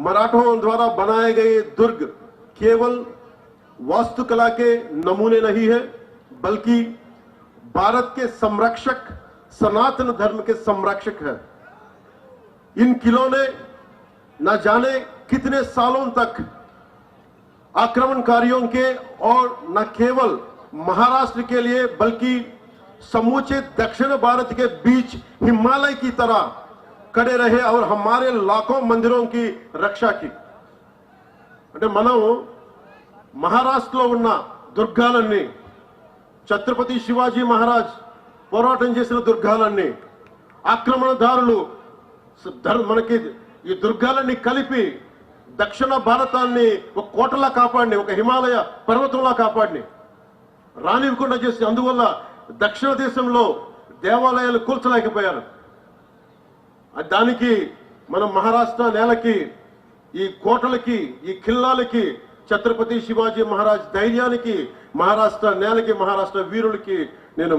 मराठों द्वारा बनाए गए दुर्ग केवल वास्तुकला के नमूने नहीं है, बल्कि भारत के संरक्षक, सनातन धर्म के संरक्षक है। इन किलों ने न जाने कितने सालों तक आक्रमणकारियों के और न केवल महाराष्ट्र के लिए, बल्कि समूचे दक्षिण भारत के बीच हिमालय की तरह కడే రహే అవర్ హమారే లాఖో మందిరం కి రక్షకి అంటే మనం మహారాష్ట్రలో ఉన్న దుర్గాలన్నీ ఛత్రపతి శివాజీ మహారాజ్ పోరాటం చేసిన దుర్గాలన్నీ ఆక్రమణదారులు మనకి ఈ దుర్గాలన్నీ కలిపి దక్షిణ భారతాన్ని ఒక కోటలా కాపాడిని ఒక హిమాలయ పర్వతంలా కాపాడిని రానివ్వకుండా చేసి అందువల్ల దక్షిణ దేశంలో దేవాలయాలు కూల్చలేకపోయారు. దానికి మనం మహారాష్ట్ర నేలకి ఈ కోటలకి ఈ ఖిల్లాలకి ఛత్రపతి శివాజీ మహారాజ్ ధైర్యానికి మహారాష్ట్ర నేలకి మహారాష్ట్ర వీరులకి నేను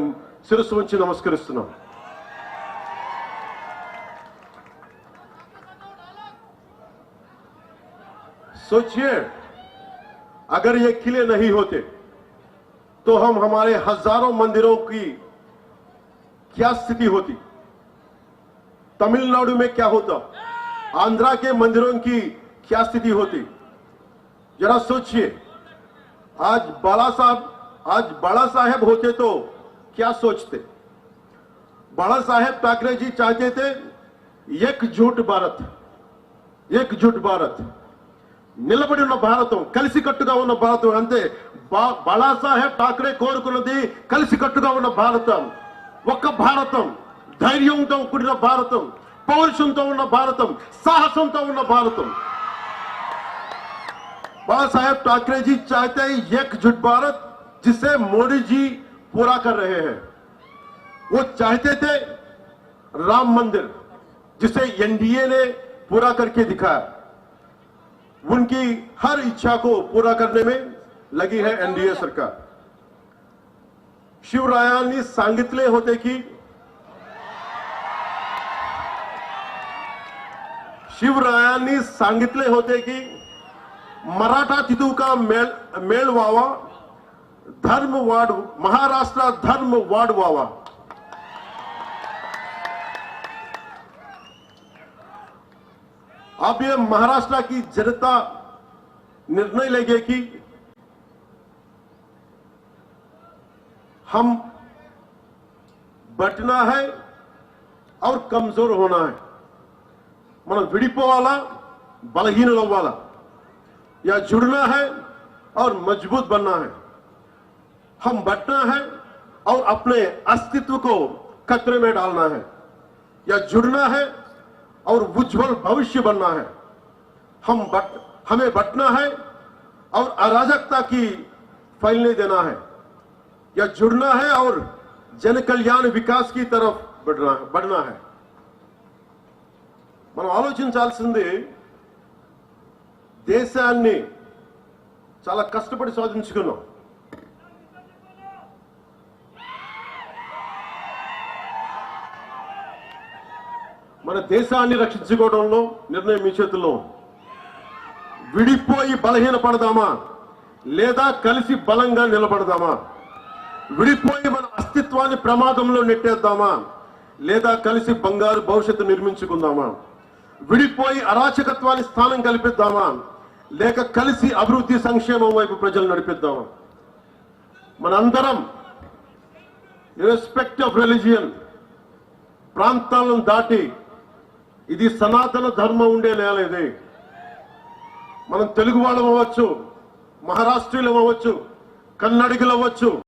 శిరస్సు ఉంచి నమస్కరిస్తున్నాను सोचिए अगर ये किले नहीं होते तो हम हमारे हजारों मंदिरों की क्या स्थिति होती तमिलनाडु में क्या होता आंध्रा के मंदिरों की क्या स्थिति होती जरा सोचिए आज बाला साहब आज बाला साहेब होते तो क्या सोचते बाला साहेब ठाकरे जी चाहते थे एकजुट भारत एकजुट भारत నిలబడి ఉన్న భారతం కలిసికట్టుగా ఉన్న భారతం అంతే బా- బాళాసాహెబ్ ఠాక్రే కోరుకున్నది కలిసికట్టుగా ఉన్న భారతం ఒక్క భారతం ధైర్యంతో కూడిన భారతం పౌరుషంతో ఉన్న భారతం సాహసంతో ఉన్న భారతం बाला साहेब ठाकरे जी चाहते हैं एकजुट भारत जिसे मोदी जी पूरा कर रहे हैं वो चाहते थे राम मंदिर जिसे एनडीए ने पूरा करके दिखाया उनकी हर इच्छा को पूरा करने में लगी है एनडीए सरकार शिवरायांनी सांगितले होते की शिवरायांनी सांगितले होते की मराठा तिथू का मेळ मेळ व्हावा धर्म वाढ महाराष्ट्रात धर्म वाढ व्हावा अब ये महाराष्ट्र की जनता निर्णय लेगी कि हम बटना है और कमज़ोर होना है। మనం విడిపోవాలా బలహీనలు అవ్వాలా या जुड़ना है और मजबूत बनना है हम बटना है और अपने अस्तित्व को खतरे में डालना है या जुड़ना है और उज्जवल भविष्य बनना है हम बट हमें बटना है और अराजकता की फैलने देना है या जुड़ना है और जन कल्याण विकास की तरफ बढ़ना बढ़ना है మనం ఆలోచించాల్సింది దేశాన్ని చాలా కష్టపడి సాధించుకున్నాం మన దేశాన్ని రక్షించుకోవడంలో నిర్ణయం మీ చేతుల్లో విడిపోయి బలహీన పడదామా లేదా కలిసి బలంగా నిలబడదామా? విడిపోయి మన అస్తిత్వాన్ని ప్రమాదంలో నెట్టేద్దామా? లేదా కలిసి బంగారు భవిష్యత్తు నిర్మించుకుందామా? విడిపోయి అరాచకత్వాన్ని స్థానం కల్పిద్దామా? లేక కలిసి అభివృద్ధి సంక్షేమం వైపు ప్రజలు నడిపిద్దామా? మనందరం ఇర్రెస్పెక్ట్ ఆఫ్ రిలీజియన్ ప్రాంతాలను దాటి ఇది సనాతన ధర్మం ఉండే నేల ఇది. మనం తెలుగు వాళ్ళం అవ్వచ్చు మహారాష్ట్రీయులం అవ్వచ్చు కన్నడిగులు అవ్వచ్చు